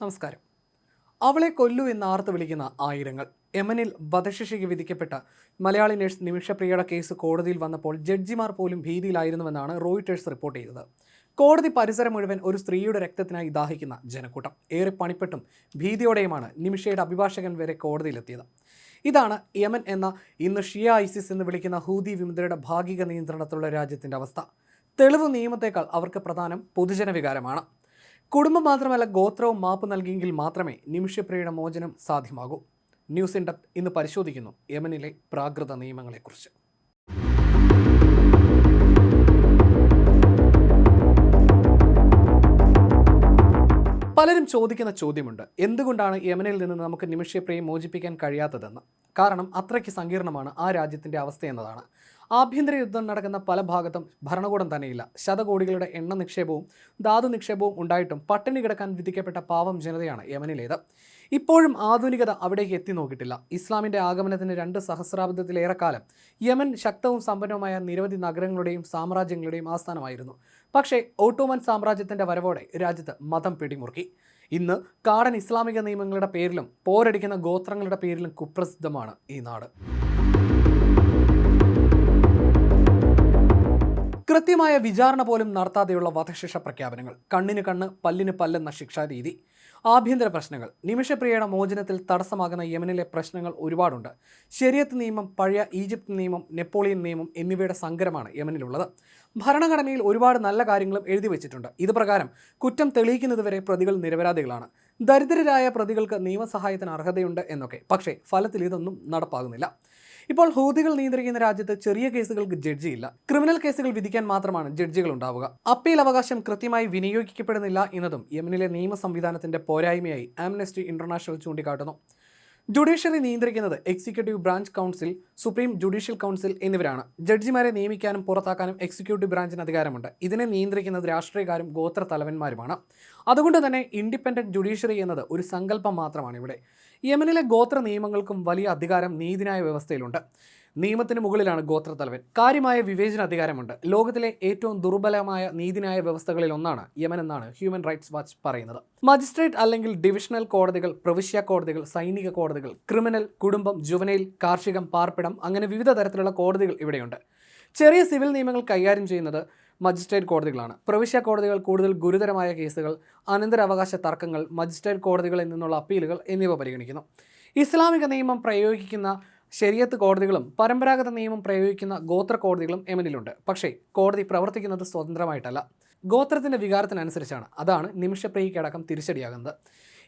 നമസ്കാരം. അവളെ കൊല്ലു എന്ന് ആർത്ത് വിളിക്കുന്ന ആയിരങ്ങൾ. യമനിൽ വധശിക്ഷയ്ക്ക് വിധിക്കപ്പെട്ട മലയാളി നഴ്സ് നിമിഷപ്രിയയുടെ കേസ് കോടതിയിൽ വന്നപ്പോൾ ജഡ്ജിമാർ പോലും ഭീതിയിലായിരുന്നുവെന്നാണ് റോയിറ്റേഴ്സ് റിപ്പോർട്ട് ചെയ്തത്. കോടതി പരിസരം മുഴുവൻ ഒരു സ്ത്രീയുടെ രക്തത്തിനായി ദാഹിക്കുന്ന ജനക്കൂട്ടം. ഏറെ പണിപ്പെട്ടും ഭീതിയോടെയുമാണ് നിമിഷയുടെ അഭിഭാഷകൻ വരെ കോടതിയിലെത്തിയത്. ഇതാണ് യമൻ എന്ന ഇന്ന് ഷിയ ഐസിസ് എന്ന് വിളിക്കുന്ന ഹൂതി വിമുദ്രയുടെ ഭാഗിക നിയന്ത്രണത്തിലുള്ള രാജ്യത്തിന്റെ അവസ്ഥ. തെളിവ് നിയമത്തേക്കാൾ അവർക്ക് പ്രധാനം പൊതുജന വികാരമാണ് കുടുംബം മാത്രമല്ല ഗോത്രവും മാപ്പ് നൽകിയെങ്കിൽ മാത്രമേ നിമിഷപ്രിയയുടെ മോചനം സാധ്യമാകൂ. ന്യൂസ് ഇൻഡപ്ത് ഇന്ന് പരിശോധിക്കുന്നു യമനിലെ പ്രാകൃത നിയമങ്ങളെക്കുറിച്ച്. പലരും ചോദിക്കുന്ന ചോദ്യമുണ്ട് എന്തുകൊണ്ടാണ് യമനിൽ നിന്ന് നമുക്ക് നിമിഷപ്രിയെ മോചിപ്പിക്കാൻ കഴിയാത്തതെന്ന്? കാരണം അത്രയ്ക്ക് സങ്കീർണമാണ് ആ രാജ്യത്തിന്റെ അവസ്ഥ എന്നതാണ്. ആഭ്യന്തര യുദ്ധം നടക്കുന്ന പല ഭാഗത്തും ഭരണകൂടം തന്നെയില്ല. ശതകോടികളുടെ എണ്ണ നിക്ഷേപവും ധാതു നിക്ഷേപവും ഉണ്ടായിട്ടും പട്ടിണി കിടക്കാൻ വിധിക്കപ്പെട്ട പാവം ജനതയാണ് യമനിലേത്. ഇപ്പോഴും ആധുനികത അവിടേക്ക് എത്തി നോക്കിയിട്ടില്ല. ഇസ്ലാമിന്റെ ആഗമനത്തിന് രണ്ട് സഹസ്രാബ്ദത്തിലേറെ കാലം യമൻ ശക്തവും സമ്പന്നവുമായ നിരവധി നഗരങ്ങളുടെയും സാമ്രാജ്യങ്ങളുടെയും ആസ്ഥാനമായിരുന്നു. പക്ഷേ ഓട്ടോമൻ സാമ്രാജ്യത്തിന്റെ വരവോടെ രാജ്യത്ത് മതം പിടിമുറുക്കി. ഇന്ന് കാടൻ ഇസ്ലാമിക നിയമങ്ങളുടെ പേരിലും പോരടിക്കുന്ന ഗോത്രങ്ങളുടെ പേരിലും കുപ്രസിദ്ധമാണ് ഈ നാട്. കൃത്യമായ വിചാരണ പോലും നടത്താതെയുള്ള വധശിക്ഷ പ്രഖ്യാപനങ്ങൾ കണ്ണിന് കണ്ണ് പല്ലിന് പല്ലെന്ന ശിക്ഷാരീതി ആഭ്യന്തര പ്രശ്നങ്ങൾ നിമിഷപ്രിയയുടെ മോചനത്തിൽ തടസ്സമാകുന്ന യമനിലെ പ്രശ്നങ്ങൾ ഒരുപാടുണ്ട്. ശരിയത്ത് നിയമം പഴയ ഈജിപ്ത് നിയമം നെപ്പോളിയൻ നിയമം എന്നിവയുടെ സങ്കരമാണ് യമനിലുള്ളത്. ഭരണഘടനയിൽ ഒരുപാട് നല്ല കാര്യങ്ങളും എഴുതി വെച്ചിട്ടുണ്ട്. ഇത് പ്രകാരം കുറ്റം തെളിയിക്കുന്നതുവരെ പ്രതികൾ നിരപരാധികളാണ്. ദരിദ്രരായ പ്രതികൾക്ക് നിയമസഹായത്തിന് അർഹതയുണ്ട് എന്നൊക്കെ. പക്ഷേ ഫലത്തിൽ ഇതൊന്നും നടപ്പാകുന്നില്ല. ഇപ്പോൾ ഹൂതികൾ നിയന്ത്രിക്കുന്ന രാജ്യത്ത് ചെറിയ കേസുകൾക്ക് ജഡ്ജിയില്ല. ക്രിമിനൽ കേസുകൾ വിധിക്കാൻ മാത്രമാണ് ജഡ്ജികൾ ഉണ്ടാവുക. അപ്പീൽ അവകാശം കൃത്യമായി വിനിയോഗിക്കപ്പെടുന്നില്ല എന്നതും യമനിലെ നിയമ സംവിധാനത്തിന്റെ പോരായ്മയായി ആംനസ്റ്റി ഇന്റർനാഷണൽ ചൂണ്ടിക്കാട്ടുന്നു. ജുഡീഷ്യറി നിയന്ത്രിക്കുന്നത് executive branch council supreme judicial council എന്നിവരാണ്. ജഡ്ജിമാരെ നിയമിക്കാനും പുറത്താക്കാനും എക്സിക്യൂട്ടീവ് ബ്രാഞ്ചിന് അധികാരമുണ്ട്. ഇതിനെ നിയന്ത്രിക്കുന്നത് രാഷ്ട്രീയക്കാരും ഗോത്ര തലവന്മാരുമാണ് അതുകൊണ്ട് തന്നെ ഇൻഡിപെൻഡന്റ് ജുഡീഷ്യറി എന്നത് ഒരു സങ്കല്പം മാത്രമാണ് ഇവിടെ. യമനിലെ ഗോത്ര നിയമങ്ങൾക്കും വലിയ അധികാരം നീതിന്യായ വ്യവസ്ഥയിലുണ്ട്. നിയമത്തിന് മുകളിലാണ് ഗോത്ര തലവൻ കാര്യമായ വിവേചന അധികാരമുണ്ട്. ലോകത്തിലെ ഏറ്റവും ദുർബലമായ നീതിന്യായ വ്യവസ്ഥകളിൽ ഒന്നാണ് യമൻ എന്നാണ് ഹ്യൂമൻ റൈറ്റ്സ് വാച്ച് പറയുന്നത്. മജിസ്ട്രേറ്റ് അല്ലെങ്കിൽ ഡിവിഷണൽ കോടതികൾ പ്രവിശ്യ കോടതികൾ സൈനിക കോടതികൾ ക്രിമിനൽ കുടുംബം ജുവനയിൽ കാർഷികം പാർപ്പിടം അങ്ങനെ വിവിധ തരത്തിലുള്ള കോടതികൾ ഇവിടെയുണ്ട്. ചെറിയ സിവിൽ നിയമങ്ങൾ കൈകാര്യം ചെയ്യുന്നത് മജിസ്ട്രേറ്റ് കോടതികളാണ്. പ്രവിശ്യ കോടതികൾ കൂടുതൽ ഗുരുതരമായ കേസുകൾ അനന്തരാവകാശ തർക്കങ്ങൾ മജിസ്ട്രേറ്റ് കോടതികളിൽ നിന്നുള്ള അപ്പീലുകൾ എന്നിവ പരിഗണിക്കുന്നു. ഇസ്ലാമിക നിയമം പ്രയോഗിക്കുന്ന ശരിയത്ത് കോടതികളും പരമ്പരാഗത നിയമം പ്രയോഗിക്കുന്ന ഗോത്ര കോടതികളും യമനിലുണ്ട്. പക്ഷേ കോടതി പ്രവർത്തിക്കുന്നത് സ്വതന്ത്രമായിട്ടല്ല. ഗോത്രത്തിന്റെ വികാരത്തിനനുസരിച്ചാണ്. അതാണ് നിമിഷപ്രിയക്കടക്കം തിരിച്ചടിയാകുന്നത്.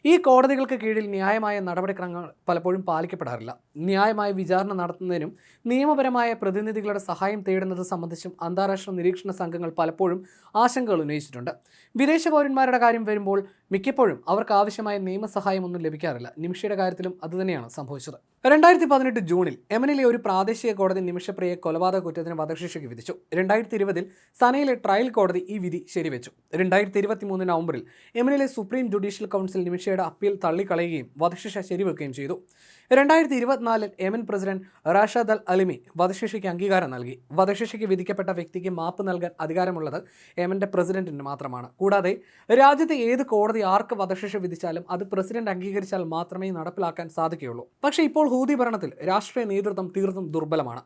ഈ കോടതികൾക്ക് കീഴിൽ ന്യായമായ നടപടിക്രമങ്ങൾ പലപ്പോഴും പാലിക്കപ്പെടാറില്ല. ന്യായമായ വിചാരണ നടത്തുന്നതിനും നിയമപരമായ പ്രതിനിധികളുടെ സഹായം തേടുന്നത് സംബന്ധിച്ചും അന്താരാഷ്ട്ര നിരീക്ഷണ സംഘങ്ങൾ പലപ്പോഴും ആശങ്കകൾ ഉന്നയിച്ചിട്ടുണ്ട്. വിദേശ പൗരന്മാരുടെ കാര്യം വരുമ്പോൾ മിക്കപ്പോഴും അവർക്ക് ആവശ്യമായ നിയമസഹായം ഒന്നും ലഭിക്കാറില്ല. നിമിഷയുടെ കാര്യത്തിലും അതുതന്നെയാണ് സംഭവിച്ചത്. രണ്ടായിരത്തി പതിനെട്ട് ജൂണിൽ എമനിലെ ഒരു പ്രാദേശിക കോടതി നിമിഷപ്രിയെ കൊലപാതക കുറ്റത്തിന് വധശിക്ഷയ്ക്ക് വിധിച്ചു. രണ്ടായിരത്തി ഇരുപതിൽ സനയിലെ ട്രയൽ കോടതി ഈ വിധി ശരിവെച്ചു. രണ്ടായിരത്തി ഇരുപത്തി മൂന്ന് നവംബറിൽ എമനിലെ സുപ്രീം ജുഡീഷ്യൽ കൗൺസിൽ നിമിഷയുടെ അപ്പീൽ തള്ളിക്കളയുകയും വധശിക്ഷ ശരിവെക്കുകയും ചെയ്തു. രണ്ടായിരത്തി ഇരുപത്തിനാലിൽ യമൻ പ്രസിഡന്റ് റാഷാദ് അൽ അലിമി വധശിക്ഷയ്ക്ക് അംഗീകാരം നൽകി. വധശിക്ഷയ്ക്ക് വിധിക്കപ്പെട്ട വ്യക്തിക്ക് മാപ്പ് നൽകാൻ അധികാരമുള്ളത് എമന്റെ പ്രസിഡന്റിന് മാത്രമാണ്. കൂടാതെ രാജ്യത്തെ ഏത് കോടതി ആർക്ക് വധശിക്ഷ വിധിച്ചാലും അത് പ്രസിഡന്റ് അംഗീകരിച്ചാൽ മാത്രമേ നടപ്പിലാക്കാൻ സാധിക്കുകയുള്ളൂ. പക്ഷേ ഇപ്പോൾ ഹൂതി ഭരണത്തിൽ രാഷ്ട്രീയ നേതൃത്വം തീർത്തും ദുർബലമാണ്.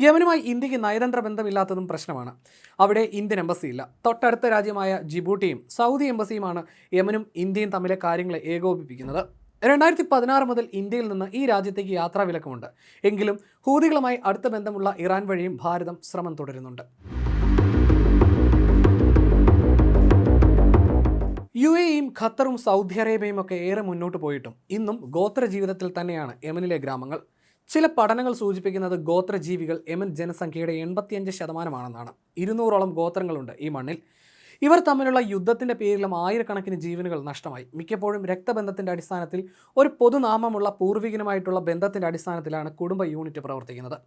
യമനുമായി ഇന്ത്യയ്ക്ക് നയതന്ത്ര ബന്ധമില്ലാത്തതും പ്രശ്നമാണ്. അവിടെ ഇന്ത്യൻ എംബസി ഇല്ല. തൊട്ടടുത്ത രാജ്യമായ ജിബൂട്ടിയും സൗദി എംബസിയുമാണ് യമനും ഇന്ത്യയും തമ്മിലെ കാര്യങ്ങളെ ഏകോപിപ്പിക്കുന്നത്. രണ്ടായിരത്തി പതിനാറ് മുതൽ ഇന്ത്യയിൽ നിന്ന് ഈ രാജ്യത്തേക്ക് യാത്രാ വിലക്കുമുണ്ട് എങ്കിലും ഹൂതികളുമായി അടുത്ത ബന്ധമുള്ള ഇറാൻ വഴിയും ഭാരതം ശ്രമം തുടരുന്നുണ്ട്. യു എയും ഖത്തറും സൗദി അറേബ്യയും ഒക്കെ ഏറെ മുന്നോട്ട് പോയിട്ടും ഇന്നും ഗോത്ര ജീവിതത്തിൽ തന്നെയാണ് യമനിലെ ഗ്രാമങ്ങൾ. ചില പഠനങ്ങൾ സൂചിപ്പിക്കുന്നത് ഗോത്രജീവികൾ യമൻ ജനസംഖ്യയുടെ എൺപത്തിയഞ്ച് ശതമാനമാണെന്നാണ്. ഇരുന്നൂറോളം ഗോത്രങ്ങളുണ്ട് ഈ മണ്ണിൽ. ഇവർ തമ്മിലുള്ള യുദ്ധത്തിന്റെ പേരിലും ആയിരക്കണക്കിന് ജീവനുകൾ നഷ്ടമായി. മിക്കപ്പോഴും രക്തബന്ധത്തിന്റെ അടിസ്ഥാനത്തിൽ ഒരു പൊതുനാമമുള്ള പൂർവികനുമായിട്ടുള്ള ബന്ധത്തിന്റെ അടിസ്ഥാനത്തിലാണ് കുടുംബ യൂണിറ്റ് പ്രവർത്തിക്കുന്നത്.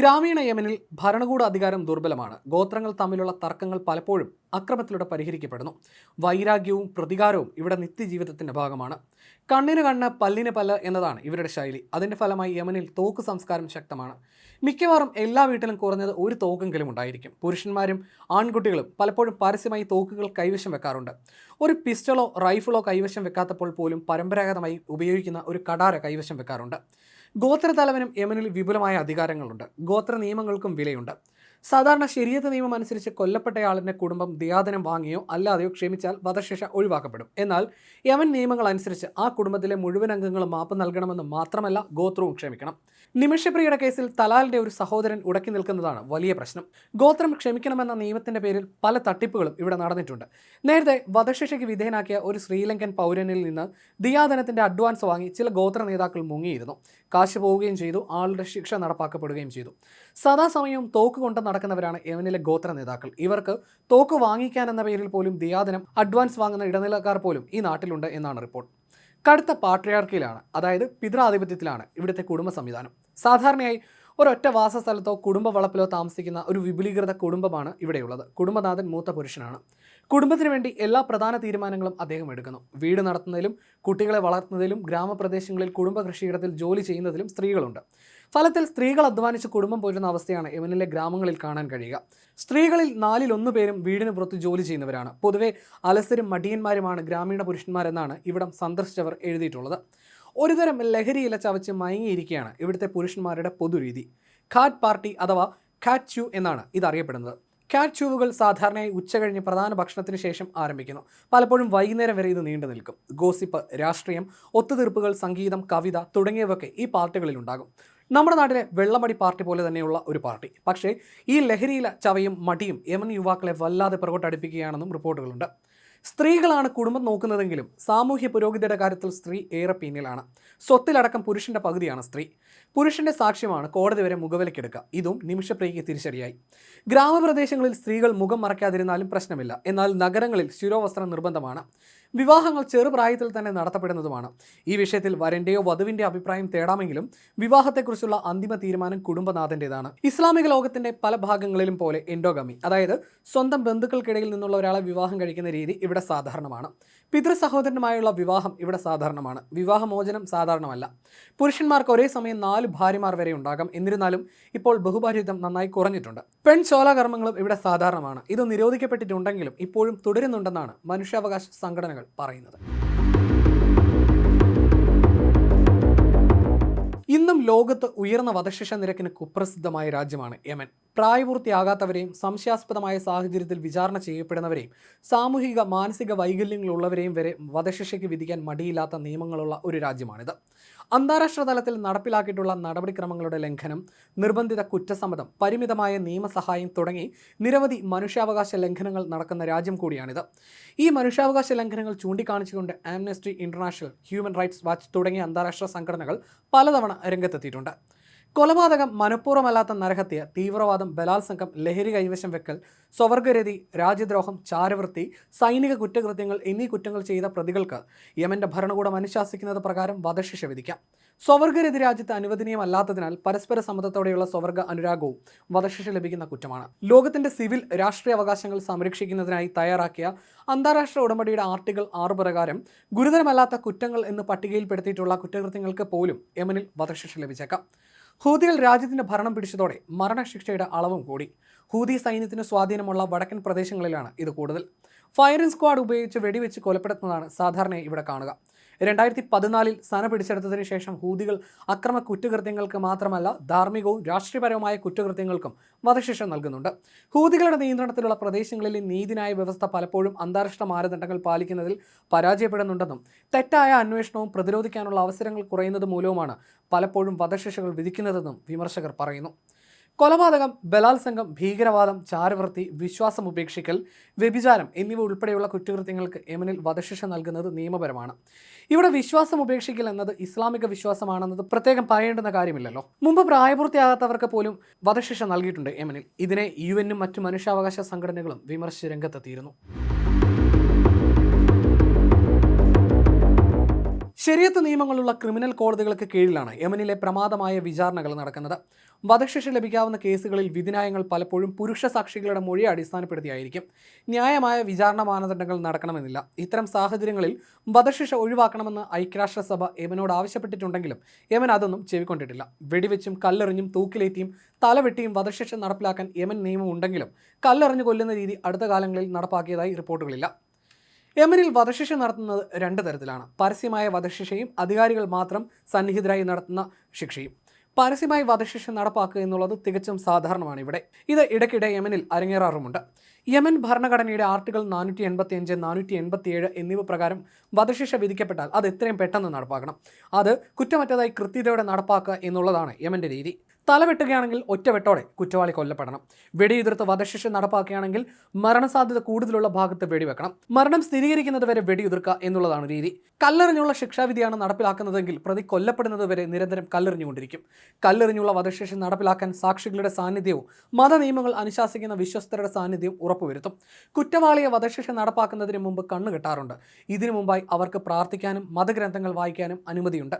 ഗ്രാമീണ യമനിൽ ഭരണകൂട അധികാരം ദുർബലമാണ്. ഗോത്രങ്ങൾ തമ്മിലുള്ള തർക്കങ്ങൾ പലപ്പോഴും അക്രമത്തിലൂടെ പരിഹരിക്കപ്പെടുന്നു. വൈരാഗ്യവും പ്രതികാരവും ഇവിടെ നിത്യജീവിതത്തിന്റെ ഭാഗമാണ്. കണ്ണിന് കണ്ണ് പല്ലിന് പല്ല് എന്നതാണ് ഇവരുടെ ശൈലി. അതിന്റെ ഫലമായി യമനിൽ തോക്ക് സംസ്കാരം ശക്തമാണ്. മിക്കവാറും എല്ലാ വീട്ടിലും കുറഞ്ഞത് ഒരു തോക്കെങ്കിലും ഉണ്ടായിരിക്കും. പുരുഷന്മാരും ആൺകുട്ടികളും പലപ്പോഴും പരസ്യമായി തോക്കുകൾ കൈവശം വെക്കാറുണ്ട്. ഒരു പിസ്റ്റളോ റൈഫിളോ കൈവശം വെക്കാത്തപ്പോൾ പോലും പരമ്പരാഗതമായി ഉപയോഗിക്കുന്ന ഒരു കടാര കൈവശം വെക്കാറുണ്ട്. ഗോത്രതലവനും യമനിൽ വിപുലമായ അധികാരങ്ങളുണ്ട്. ഗോത്ര നിയമങ്ങൾക്കും വിലയുണ്ട്. സാധാരണ ശരീരത്തെ നിയമം അനുസരിച്ച് കൊല്ലപ്പെട്ടയാളിന്റെ കുടുംബം ദിയാദനം വാങ്ങിയോ അല്ലാതെയോ ക്ഷമിച്ചാൽ വധശിക്ഷ ഒഴിവാക്കപ്പെടും. എന്നാൽ യവൻ നിയമങ്ങൾ അനുസരിച്ച് ആ കുടുംബത്തിലെ മുഴുവൻ അംഗങ്ങളും മാപ്പ് നൽകണമെന്ന് മാത്രമല്ല ഗോത്രവും ക്ഷമിക്കണം. നിമിഷപ്രിയയുടെ കേസിൽ തലാലിന്റെ ഒരു സഹോദരൻ ഉടക്കി നിൽക്കുന്നതാണ് വലിയ പ്രശ്നം. ഗോത്രം ക്ഷമിക്കണമെന്ന നിയമത്തിന്റെ പേരിൽ പല തട്ടിപ്പുകളും ഇവിടെ നടന്നിട്ടുണ്ട്. നേരത്തെ വധശിക്ഷയ്ക്ക് വിധേയനാക്കിയ ഒരു ശ്രീലങ്കൻ പൗരനിൽ നിന്ന് ദിയാദനത്തിന്റെ അഡ്വാൻസ് വാങ്ങി ചില ഗോത്ര നേതാക്കൾ മുങ്ങിയിരുന്നു. കാശ് പോവുകയും ചെയ്തു ആളുടെ ശിക്ഷ നടപ്പാക്കപ്പെടുകയും ചെയ്തു. സദാസമയവും തോക്ക് കൊണ്ട് നടക്കുന്നവരാണ് യമനിലെ ഗോത്ര നേതാക്കൾ. ഇവർക്ക് തോക്ക് വാങ്ങിക്കാൻ എന്ന പേരിൽ പോലും ദിയാദിനം അഡ്വാൻസ് വാങ്ങുന്ന ഇടനിലക്കാർ പോലും ഈ നാട്ടിലുണ്ട് എന്നാണ് റിപ്പോർട്ട്. കടുത്ത പാട്രിയാർക്കിയിലാണ് അതായത് പിതൃാധിപത്യത്തിലാണ് ഇവിടുത്തെ കുടുംബ സംവിധാനം. സാധാരണയായി ഒരൊറ്റ വാസസ്ഥലത്തോ കുടുംബ വളപ്പിലോ താമസിക്കുന്ന ഒരു വിപുലീകൃത കുടുംബമാണ് ഇവിടെയുള്ളത്. കുടുംബനാഥൻ മൂത്ത പുരുഷനാണ്. കുടുംബത്തിന് വേണ്ടി എല്ലാ പ്രധാന തീരുമാനങ്ങളും അദ്ദേഹം എടുക്കുന്നു. വീട് നടത്തുന്നതിലും കുട്ടികളെ വളർത്തുന്നതിലും ഗ്രാമപ്രദേശങ്ങളിൽ കുടുംബ കൃഷിയിടത്തിൽ ജോലി ചെയ്യുന്നതിലും സ്ത്രീകളുണ്ട്. ഫലത്തിൽ സ്ത്രീകൾ അധ്വാനിച്ച് കുടുംബം പോരുന്ന അവസ്ഥയാണ് യമനിലെ ഗ്രാമങ്ങളിൽ കാണാൻ കഴിയുക. സ്ത്രീകളിൽ നാലിൽ ഒന്ന് പേരും വീടിന് പുറത്ത് ജോലി ചെയ്യുന്നവരാണ്. പൊതുവെ അലസരും മടിയന്മാരുമാണ് ഗ്രാമീണ പുരുഷന്മാരെന്നാണ് ഇവിടം സന്ദർശിച്ചവർ എഴുതിയിട്ടുള്ളത്. ഒരുതരം ലഹരിയില ചവച്ച് മയങ്ങിയിരിക്കുകയാണ് ഇവിടുത്തെ പുരുഷന്മാരുടെ പൊതുരീതി. ഖാറ്റ് പാർട്ടി അഥവാ ഖാറ്റ് ച്യൂ എന്നാണ് ഇതറിയപ്പെടുന്നത്. കാറ്റ് ചൂവുകൾ സാധാരണയായി ഉച്ചകഴിഞ്ഞ് പ്രധാന ഭക്ഷണത്തിന് ശേഷം ആരംഭിക്കുന്നു. പലപ്പോഴും വൈകുന്നേരം വരെ ഇത് നീണ്ടു നിൽക്കും. ഗോസിപ്പ് രാഷ്ട്രീയം ഒത്തുതീർപ്പുകൾ സംഗീതം കവിത തുടങ്ങിയവയൊക്കെ ഈ പാർട്ടികളിൽ ഉണ്ടാകും നമ്മുടെ നാട്ടിലെ വെള്ളമടി പാർട്ടി പോലെ തന്നെയുള്ള ഒരു പാർട്ടി. പക്ഷേ ഈ ലഹരിയില ചവയും മടിയും യമൻ യുവാക്കളെ വല്ലാതെ പുറകോട്ടടിപ്പിക്കുകയാണെന്നും റിപ്പോർട്ടുകളുണ്ട്. സ്ത്രീകളാണ് കുടുംബം നോക്കുന്നതെങ്കിലും സാമൂഹ്യ പുരോഗതിയുടെ കാര്യത്തിൽ സ്ത്രീ ഏറെ പിന്നിലാണ്. സ്വത്തിലടക്കം പുരുഷന്റെ പകുതിയാണ് സ്ത്രീ. പുരുഷന്റെ സാക്ഷ്യമാണ് കോടതി വരെ മുഖവിലക്കെടുക്കുക. ഇതും നിമിഷപ്രിയയ്ക്ക് തിരിച്ചടിയായി. ഗ്രാമപ്രദേശങ്ങളിൽ സ്ത്രീകൾ മുഖം മറയ്ക്കാതിരുന്നാലും പ്രശ്നമില്ല. എന്നാൽ നഗരങ്ങളിൽ ശിരോവസ്ത്രം നിർബന്ധമാണ്. വിവാഹങ്ങൾ ചെറുപ്രായത്തിൽ തന്നെ നടത്തപ്പെടുന്നതുമാണ്. ഈ വിഷയത്തിൽ വരന്റെയോ വധുവിന്റെ അഭിപ്രായം തേടാമെങ്കിലും വിവാഹത്തെക്കുറിച്ചുള്ള അന്തിമ തീരുമാനം കുടുംബനാഥന്റേതാണ്. ഇസ്ലാമിക ലോകത്തിന്റെ പല ഭാഗങ്ങളിലും പോലെ എൻഡോഗമി അതായത് സ്വന്തം ബന്ധുക്കൾക്കിടയിൽ നിന്നുള്ള ഒരാളെ വിവാഹം കഴിക്കുന്ന രീതി ഇവിടെ സാധാരണമാണ്. പിതൃ സഹോദരനുമായുള്ള വിവാഹം ഇവിടെ സാധാരണമാണ്. വിവാഹമോചനം സാധാരണമല്ല. പുരുഷന്മാർക്ക് ഒരേ സമയം നാല് ഭാര്യമാർ വരെ ഉണ്ടാകാം. എന്നിരുന്നാലും ഇപ്പോൾ ബഹുഭാര്യത്വം നന്നായി കുറഞ്ഞിട്ടുണ്ട്. പെൺ ചോലാകർമ്മങ്ങളും ഇവിടെ സാധാരണമാണ്. ഇത് നിരോധിക്കപ്പെട്ടിട്ടുണ്ടെങ്കിലും ഇപ്പോഴും തുടരുന്നുണ്ടെന്നാണ് മനുഷ്യാവകാശ സംഘടനകൾ പറയുന്നത്. ഇന്നും ലോകത്ത് ഉയർന്ന വധശിക്ഷ നിരക്കിന് കുപ്രസിദ്ധമായ രാജ്യമാണ് യമൻ. പ്രായപൂർത്തിയാകാത്തവരെയും സംശയാസ്പദമായ സാഹചര്യത്തിൽ വിചാരണ ചെയ്യപ്പെടുന്നവരെയും സാമൂഹിക മാനസിക വൈകല്യങ്ങളുള്ളവരെയും വരെ വധശിക്ഷയ്ക്ക് വിധിക്കാൻ മടിയില്ലാത്ത നിയമങ്ങളുള്ള ഒരു രാജ്യമാണിത്. അന്താരാഷ്ട്ര തലത്തിൽ നടപ്പിലാക്കിയിട്ടുള്ള നടപടിക്രമങ്ങളുടെ ലംഘനം നിർബന്ധിത കുറ്റസമ്മതം പരിമിതമായ നിയമസഹായം തുടങ്ങി നിരവധി മനുഷ്യാവകാശ ലംഘനങ്ങൾ നടക്കുന്ന രാജ്യം കൂടിയാണിത്. ഈ മനുഷ്യാവകാശ ലംഘനങ്ങൾ ചൂണ്ടിക്കാണിച്ചുകൊണ്ട് Amnesty International Human Rights Watch തുടങ്ങിയ അന്താരാഷ്ട്ര സംഘടനകൾ പലതവണ രംഗത്തെത്തിയിട്ടുണ്ട്. കൊലപാതകം മനഃപൂർവമല്ലാത്ത നരഹത്യ തീവ്രവാദം ബലാത്സംഗം ലഹരി കൈവശം വെക്കൽ സ്വവർഗരതി രാജ്യദ്രോഹം ചാരവൃത്തി സൈനിക കുറ്റകൃത്യങ്ങൾ എന്നീ കുറ്റങ്ങൾ ചെയ്ത പ്രതികൾക്ക് യമന്റെ ഭരണകൂടം അനുശാസിക്കുന്നത് പ്രകാരം വധശിക്ഷ വിധിക്കാം. സ്വവർഗരതി രാജ്യത്ത് അനുവദനീയമല്ലാത്തതിനാൽ പരസ്പര സമ്മതത്തോടെയുള്ള സ്വവർഗ അനുരാഗവും വധശിക്ഷ ലഭിക്കുന്ന കുറ്റമാണ്. ലോകത്തിന്റെ സിവിൽ രാഷ്ട്രീയ അവകാശങ്ങൾ സംരക്ഷിക്കുന്നതിനായി തയ്യാറാക്കിയ അന്താരാഷ്ട്ര ഉടമ്പടിയുടെ ആർട്ടിക്കിൾ ആറ് പ്രകാരം ഗുരുതരമല്ലാത്ത കുറ്റങ്ങൾ എന്ന് പട്ടികയിൽപ്പെടുത്തിയിട്ടുള്ള കുറ്റകൃത്യങ്ങൾക്ക് പോലും യമനിൽ വധശിക്ഷ ലഭിച്ചേക്കാം. ഹൂതികൾ രാജ്യത്തിന്റെ ഭരണം പിടിച്ചതോടെ മരണശിക്ഷയുടെ അളവും കൂടി. ഹൂതി സൈന്യത്തിന് സ്വാധീനമുള്ള വടക്കൻ പ്രദേശങ്ങളിലാണ് ഇത് കൂടുതൽ. ഫയറിംഗ് സ്ക്വാഡ് ഉപയോഗിച്ച് വെടിവെച്ച് കൊലപ്പെടുത്തുന്നതാണ് സാധാരണയായി ഇവിടെ കാണുക. രണ്ടായിരത്തി പതിനാലിൽ സന പിടിച്ചെടുത്തതിന് ശേഷം ഹൂതികൾ അക്രമ കുറ്റകൃത്യങ്ങൾക്ക് മാത്രമല്ല ധാർമ്മികവും രാഷ്ട്രീയപരവുമായ കുറ്റകൃത്യങ്ങൾക്കും വധശിക്ഷ നൽകുന്നുണ്ട്. ഹൂതികളുടെ നിയന്ത്രണത്തിലുള്ള പ്രദേശങ്ങളിലെ നീതിന്യായ വ്യവസ്ഥ പലപ്പോഴും അന്താരാഷ്ട്ര മാനദണ്ഡങ്ങൾ പാലിക്കുന്നതിൽ പരാജയപ്പെടുന്നുണ്ടെന്നും തെറ്റായ അന്വേഷണവും പ്രതിരോധിക്കാനുള്ള അവസരങ്ങൾ കുറയുന്നത് മൂലവുമാണ് പലപ്പോഴും വധശിക്ഷകൾ വിധിക്കുന്നതെന്നും വിമർശകർ പറയുന്നു. കൊലപാതകം ബലാത്സംഗം ഭീകരവാദം ചാരവൃത്തി വിശ്വാസം ഉപേക്ഷിക്കൽ വ്യഭിചാരം എന്നിവ ഉൾപ്പെടെയുള്ള കുറ്റകൃത്യങ്ങൾക്ക് യമനിൽ വധശിക്ഷ നൽകുന്നത് നിയമപരമാണ്. ഇവിടെ വിശ്വാസം ഉപേക്ഷിക്കൽ എന്നത് ഇസ്ലാമിക വിശ്വാസമാണെന്നത് പ്രത്യേകം പറയേണ്ടുന്ന കാര്യമില്ലല്ലോ. മുമ്പ് പ്രായപൂർത്തിയാകാത്തവർക്ക് പോലും വധശിക്ഷ നൽകിയിട്ടുണ്ട് യമനിൽ. ഇതിനെ യു എന്നും മറ്റു മനുഷ്യാവകാശ സംഘടനകളും വിമർശിച്ച് രംഗത്തെത്തിയിരുന്നു. ശരിയത്ത് നിയമങ്ങളുള്ള ക്രിമിനൽ കോടതികൾക്ക് കീഴിലാണ് യമനിലെ പ്രമാദമായ വിചാരണകൾ നടക്കുന്നത്. വധശിക്ഷ ലഭിക്കാവുന്ന കേസുകളിൽ വിധിനായങ്ങൾ പലപ്പോഴും പുരുഷ സാക്ഷികളുടെ മൊഴിയെ അടിസ്ഥാനപ്പെടുത്തിയായിരിക്കും. ന്യായമായ വിചാരണ മാനദണ്ഡങ്ങൾ നടക്കണമെന്നില്ല. ഇത്തരം സാഹചര്യങ്ങളിൽ വധശിക്ഷ ഒഴിവാക്കണമെന്ന് ഐക്യരാഷ്ട്രസഭ യമനോട് ആവശ്യപ്പെട്ടിട്ടുണ്ടെങ്കിലും യമൻ അതൊന്നും ചെവിക്കൊണ്ടിട്ടില്ല. വെടിവെച്ചും കല്ലെറിഞ്ഞും തൂക്കിലേറ്റിയും തലവെട്ടിയും വധശിക്ഷ നടപ്പിലാക്കാൻ യമൻ നിയമം ഉണ്ടെങ്കിലും കല്ലെറിഞ്ഞു കൊല്ലുന്ന രീതി അടുത്ത കാലങ്ങളിൽ നടപ്പാക്കിയതായി റിപ്പോർട്ടുകളില്ല. യമനിൽ വധശിക്ഷ നടത്തുന്നത് രണ്ട് തരത്തിലാണ്. പരസ്യമായ വധശിക്ഷയും അധികാരികൾ മാത്രം സന്നിഹിതരായി നടത്തുന്ന ശിക്ഷയും. പരസ്യമായി വധശിക്ഷ നടപ്പാക്കുക എന്നുള്ളത് തികച്ചും സാധാരണമാണ് ഇവിടെ. ഇത് ഇടയ്ക്കിടെ യമനിൽ അരങ്ങേറാറുമുണ്ട്. യമൻ ഭരണഘടനയുടെ ആർട്ടിക്കിൾ നാനൂറ്റി എൺപത്തി അഞ്ച് നാനൂറ്റി എൺപത്തി ഏഴ് എന്നിവ പ്രകാരം വധശിക്ഷ വിധിക്കപ്പെട്ടാൽ അത് എത്രയും പെട്ടെന്ന് നടപ്പാക്കണം. അത് കുറ്റമറ്റതായി കൃത്യതയോടെ നടപ്പാക്കുക എന്നുള്ളതാണ് യമന്റെ രീതി. തലവെട്ടുകയാണെങ്കിൽ ഒറ്റവെട്ടോടെ കുറ്റവാളി കൊല്ലപ്പെടണം. വെടിയുതിർത്ത് വധശിക്ഷ നടപ്പാക്കുകയാണെങ്കിൽ മരണസാധ്യത കൂടുതലുള്ള ഭാഗത്ത് വെടിവെക്കണം. മരണം സ്ഥിരീകരിക്കുന്നത് വരെ വെടിയുതിർക്കുക എന്നുള്ളതാണ് രീതി. കല്ലെറിഞ്ഞുള്ള ശിക്ഷാവിധിയാണ് നടപ്പിലാക്കുന്നതെങ്കിൽ പ്രതി കൊല്ലപ്പെടുന്നത് വരെ നിരന്തരം കല്ലെറിഞ്ഞുകൊണ്ടിരിക്കും. കല്ലെറിഞ്ഞുള്ള വധശിക്ഷ നടപ്പിലാക്കാൻ സാക്ഷികളുടെ സാന്നിധ്യവും മത നിയമങ്ങൾ അനുശാസിക്കുന്ന വിശ്വസ്തരുടെ സാന്നിധ്യവും ഉറപ്പുവരുത്തും. കുറ്റവാളിയെ വധശിക്ഷ നടപ്പാക്കുന്നതിന് മുമ്പ് കണ്ണു കെട്ടാറുണ്ട്. ഇതിനു മുമ്പായി അവർക്ക് പ്രാർത്ഥിക്കാനും മതഗ്രന്ഥങ്ങൾ വായിക്കാനും അനുമതിയുണ്ട്.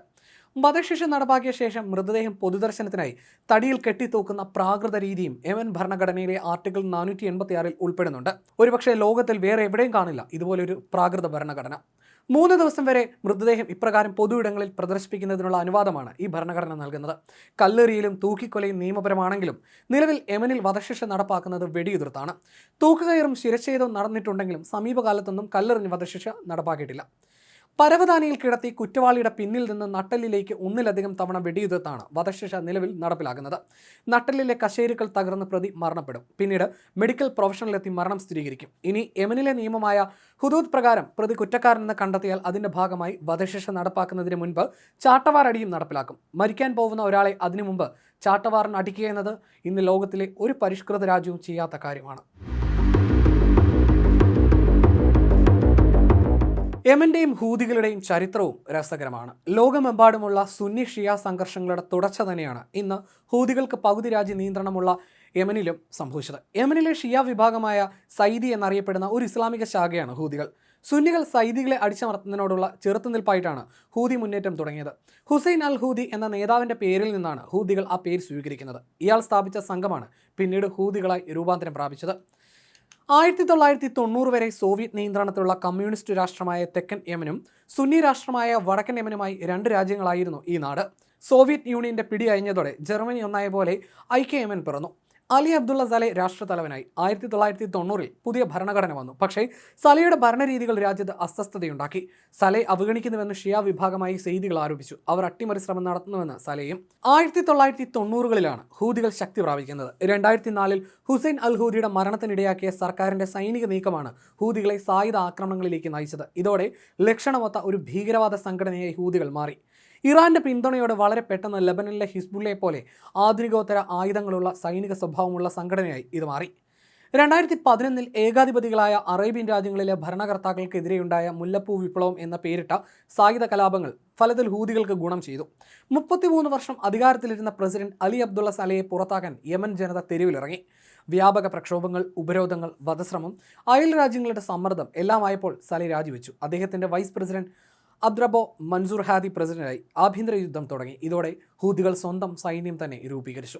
വധശിക്ഷ നടപ്പാക്കിയ ശേഷം മൃതദേഹം പൊതുദർശനത്തിനായി തടിയിൽ കെട്ടിത്തൂക്കുന്ന പ്രാകൃത രീതിയും എമൻ ഭരണഘടനയിലെ ആർട്ടിക്കിൾ നാനൂറ്റി എൺപത്തി ഉൾപ്പെടുന്നുണ്ട്. ഒരുപക്ഷെ ലോകത്തിൽ വേറെ എവിടെയും കാണില്ല. ഇതുപോലൊരു പ്രാകൃത ഭരണഘടന. മൂന്ന് ദിവസം വരെ മൃതദേഹം ഇപ്രകാരം പൊതുയിടങ്ങളിൽ പ്രദർശിപ്പിക്കുന്നതിനുള്ള അനുവാദമാണ് ഈ ഭരണഘടന നൽകുന്നത്. കല്ലെറിയിലും തൂക്കിക്കൊലയും നിയമപരമാണെങ്കിലും നിലവിൽ എമനിൽ വധശിക്ഷ നടപ്പാക്കുന്നത് വെടിയുതിർത്താണ്. തൂക്കുകയറും ശിരച്ഛേദവും നടന്നിട്ടുണ്ടെങ്കിലും സമീപകാലത്തൊന്നും കല്ലെറിഞ്ഞ് വധശിക്ഷ നടപ്പാക്കിയിട്ടില്ല. പരവതാനിയിൽ കിടത്തി കുറ്റവാളിയുടെ പിന്നിൽ നിന്ന് നട്ടലിലേക്ക് ഒന്നിലധികം തവണ വെടിയുതിർത്താണ് വധശിക്ഷ നിലവിൽ നടപ്പിലാക്കുന്നത്. നട്ടലിലെ കശേരുക്കൾ തകർന്ന് പ്രതി മരണപ്പെടും. പിന്നീട് മെഡിക്കൽ പ്രൊഫഷണലെത്തി മരണം സ്ഥിരീകരിക്കും. ഇനി യമനിലെ നിയമമായ ഹുദൂദ് പ്രകാരം പ്രതി കുറ്റക്കാരനെന്ന് കണ്ടെത്തിയാൽ അതിന്റെ ഭാഗമായി വധശിക്ഷ നടപ്പാക്കുന്നതിന് മുൻപ് ചാട്ടവാറടിയും നടപ്പിലാക്കും. മരിക്കാൻ പോകുന്ന ഒരാളെ അതിനു മുമ്പ് ചാട്ടവാറിന് അടിക്കുക എന്നത് ഇന്ന് ലോകത്തിലെ ഒരു പരിഷ്കൃത രാജ്യവും ചെയ്യാത്ത കാര്യമാണ്. യമന്റെയും ഹൂതികളുടെയും ചരിത്രവും രസകരമാണ്. ലോകമെമ്പാടുമുള്ള സുന്നി ഷിയ സംഘർഷങ്ങളുടെ തുടർച്ച തന്നെയാണ് ഇന്ന് ഹൂതികൾക്ക് പകുതി രാജ്യ നിയന്ത്രണമുള്ള യമനിലും സംഭവിച്ചത്. യമനിലെ ഷിയ വിഭാഗമായ സൈദി എന്നറിയപ്പെടുന്ന ഒരു ഇസ്ലാമിക ശാഖയാണ് ഹൂതികൾ. സുന്നികൾ സൈദികളെ അടിച്ചമർത്തുന്നതിനോടുള്ള ചെറുത്തുനിൽപ്പായിട്ടാണ് ഹൂതി മുന്നേറ്റം തുടങ്ങിയത്. ഹുസൈൻ അൽ ഹൂദി എന്ന നേതാവിന്റെ പേരിൽ നിന്നാണ് ഹൂതികൾ ആ പേര് സ്വീകരിക്കുന്നത്. ഇയാൾ സ്ഥാപിച്ച സംഘമാണ് പിന്നീട് ഹൂതികളായി രൂപാന്തരം പ്രാപിച്ചത്. ആയിരത്തി തൊള്ളായിരത്തി തൊണ്ണൂറ് വരെ സോവിയറ്റ് നിയന്ത്രണത്തിലുള്ള കമ്മ്യൂണിസ്റ്റ് രാഷ്ട്രമായ തെക്കൻ യമനും സുന്നി രാഷ്ട്രമായ വടക്കൻ യമനുമായി രണ്ട് രാജ്യങ്ങളായിരുന്നു ഈ നാട്. സോവിയറ്റ് യൂണിയന്റെ പിടി അയഞ്ഞതോടെ ജർമ്മനി ഒന്നായ പോലെ ഐക്യ യമൻ പിറന്നു. അലി അബ്ദുള്ള സലെ രാഷ്ട്രതലവനായി. ആയിരത്തി തൊള്ളായിരത്തി തൊണ്ണൂറിൽ പുതിയ ഭരണഘടന വന്നു. പക്ഷേ സലയുടെ ഭരണരീതികൾ രാജ്യത്ത് അസ്വസ്ഥതയുണ്ടാക്കി. സലെ അവഗണിക്കുന്നുവെന്ന് ഷിയ വിഭാഗമായി സെയ്തികൾ ആരോപിച്ചു. അവർ അട്ടിമറി ശ്രമം നടത്തുന്നുവെന്ന് സലയും ആയിരത്തി തൊള്ളായിരത്തി തൊണ്ണൂറുകളിലാണ് ഹൂതികൾ ശക്തി പ്രാപിക്കുന്നത്. രണ്ടായിരത്തി നാലിൽ ഹുസൈൻ അൽ ഹൂദിയുടെ മരണത്തിനിടയാക്കിയ സർക്കാരിന്റെ സൈനിക നീക്കമാണ് ഹൂദികളെ സായുധ ആക്രമണങ്ങളിലേക്ക് നയിച്ചത്. ഇതോടെ ലക്ഷണമൊത്ത ഒരു ഭീകരവാദ സംഘടനയായി ഹൂദികൾ മാറി. ഇറാന്റെ പിന്തുണയോടെ വളരെ പെട്ടെന്ന് ലബനനിലെ ഹിസ്ബുള്ളയെ പോലെ ആധുനികോത്തര ആയുധങ്ങളുള്ള സൈനിക സ്വഭാവമുള്ള സംഘടനയായി ഇത് മാറി. രണ്ടായിരത്തി പതിനൊന്നിൽ ഏകാധിപതികളായ അറേബ്യൻ രാജ്യങ്ങളിലെ ഭരണകർത്താക്കൾക്കെതിരെയുണ്ടായ മുല്ലപ്പൂ വിപ്ലവം എന്ന പേരിട്ട സായുധ കലാപങ്ങൾ ഫലത്തിൽ ഹൂതികൾക്ക് ഗുണം ചെയ്തു. മുപ്പത്തിമൂന്ന് വർഷം അധികാരത്തിലിരുന്ന പ്രസിഡന്റ് അലി അബ്ദുള്ള സലയെ പുറത്താക്കാൻ യമൻ ജനത തെരുവിലിറങ്ങി. വ്യാപക പ്രക്ഷോഭങ്ങൾ ഉപരോധങ്ങൾ വധശ്രമം അയൽ രാജ്യങ്ങളുടെ സമ്മർദ്ദം എല്ലാമായപ്പോൾ സലി രാജിവെച്ചു. അദ്ദേഹത്തിന്റെ വൈസ് പ്രസിഡന്റ് അദ്രബോ മൻസൂർ ഹാദി പ്രസിഡന്റായി ആഭ്യന്തര യുദ്ധം തുടങ്ങി. ഇതോടെ ഹൂദികൾ സ്വന്തം സൈന്യം തന്നെ രൂപീകരിച്ചു.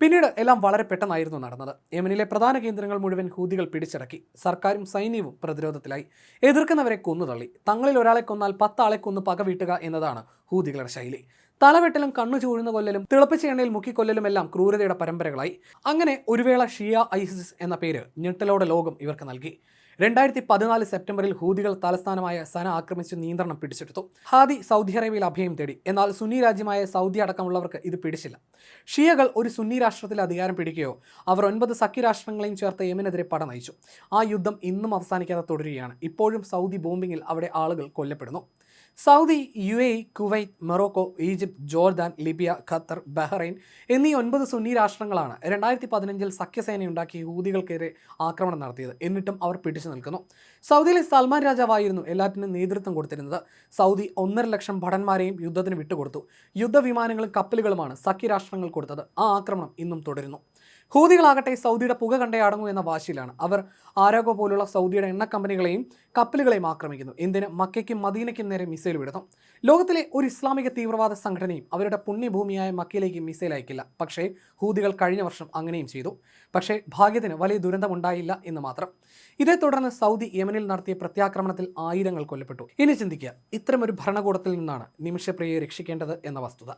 പിന്നീട് എല്ലാം വളരെ പെട്ടെന്നായിരുന്നു നടന്നത്. യമനിലെ പ്രധാന കേന്ദ്രങ്ങൾ മുഴുവൻ ഹൂദികൾ പിടിച്ചടക്കി. സർക്കാരും സൈന്യവും പ്രതിരോധത്തിലായി. എതിർക്കുന്നവരെ കൊന്നുതള്ളി. തങ്ങളിൽ ഒരാളെ കൊന്നാൽ പത്താളെ കൊന്ന് പക വീട്ടുക എന്നതാണ് ഹൂദികളുടെ ശൈലി. തലവെട്ടലും കണ്ണു ചൂഴുന്ന കൊല്ലലും തിളപ്പിച്ച എണ്ണയിൽ മുക്കിക്കൊല്ലലും എല്ലാം ക്രൂരതയുടെ പരമ്പരകളായി. അങ്ങനെ ഒരുവേള ഷിയ ഐസിസ് എന്ന പേര് ഞെട്ടലോടെ ലോകം ഇവർക്ക് നൽകി. രണ്ടായിരത്തി പതിനാല് സെപ്റ്റംബറിൽ ഹൂദികൾ തലസ്ഥാനമായ സന ആക്രമിച്ച് നിയന്ത്രണം പിടിച്ചെടുത്തു. ഹാദി സൗദി അറേബ്യയിൽ അഭയം തേടി. എന്നാൽ സുന്നി രാജ്യമായ സൗദി അടക്കമുള്ളവർക്ക് ഇത് പിടിച്ചില്ല. ഷിയകൾ ഒരു സുന്നി രാഷ്ട്രത്തിൽ അധികാരം പിടിക്കുകയോ അവർ ഒൻപത് സഖ്യരാഷ്ട്രങ്ങളെയും ചേർത്ത് യമനെതിരെ പട നയിച്ചു. ആ യുദ്ധം ഇന്നും അവസാനിക്കാതെ തുടരുകയാണ്. ഇപ്പോഴും സൗദി ബോംബിങ്ങിൽ അവിടെ ആളുകൾ കൊല്ലപ്പെടുന്നു. Saudi U A Kuwait Morocco Egypt Jordan Libya Qatar Bahrain എന്നീ ഒൻപത് സുന്നി രാഷ്ട്രങ്ങളാണ് രണ്ടായിരത്തി പതിനഞ്ചിൽ സഖ്യസേനയുണ്ടാക്കി ഹൂതികൾക്കെതിരെ ആക്രമണം നടത്തിയത്. എന്നിട്ടും അവർ പിടിച്ചു നിൽക്കുന്നു. സൗദിയിലെ സൽമാൻ രാജാവായിരുന്നു എല്ലാറ്റിനും നേതൃത്വം കൊടുത്തിരുന്നത്. സൗദി ഒന്നര ലക്ഷം ഭടന്മാരെയും യുദ്ധത്തിന് വിട്ടുകൊടുത്തു. യുദ്ധവിമാനങ്ങളും കപ്പലുകളുമാണ് സഖ്യരാഷ്ട്രങ്ങൾ കൊടുത്തത്. ആ ആക്രമണം ഇന്നും തുടരുന്നു. ഹൂതികളാകട്ടെ സൗദിയുടെ പുക കണ്ടേ അടങ്ങൂ എന്ന വാശിയിലാണ്. അവർ ആരോഗോ പോലുള്ള സൗദിയുടെ എണ്ണ കമ്പനികളെയും കപ്പലുകളെയും ആക്രമിക്കുന്നു. എന്തിന് മക്കയ്ക്കും മദീനയ്ക്കും നേരെ മിസൈൽ വിടുന്നു. ലോകത്തിലെ ഒരു ഇസ്ലാമിക തീവ്രവാദ സംഘടനയും അവരുടെ പുണ്യഭൂമിയായ മക്കയിലേക്ക് മിസൈൽ അയക്കില്ല. പക്ഷേ ഹൂതികൾ കഴിഞ്ഞ വർഷം അങ്ങനെയും ചെയ്തു. പക്ഷേ ഭാഗ്യത്തിന് വലിയ ദുരന്തമുണ്ടായില്ല എന്ന് മാത്രം. ഇതേ തുടർന്ന് സൗദി യമനിൽ നടത്തിയ പ്രത്യാക്രമണത്തിൽ ആയിരങ്ങൾ കൊല്ലപ്പെട്ടു. ഇനി ചിന്തിക്കുക ഇത്തരമൊരു ഭരണകൂടത്തിൽ നിന്നാണ് നിമിഷപ്രിയയെ രക്ഷിക്കേണ്ടത് എന്ന വസ്തുത.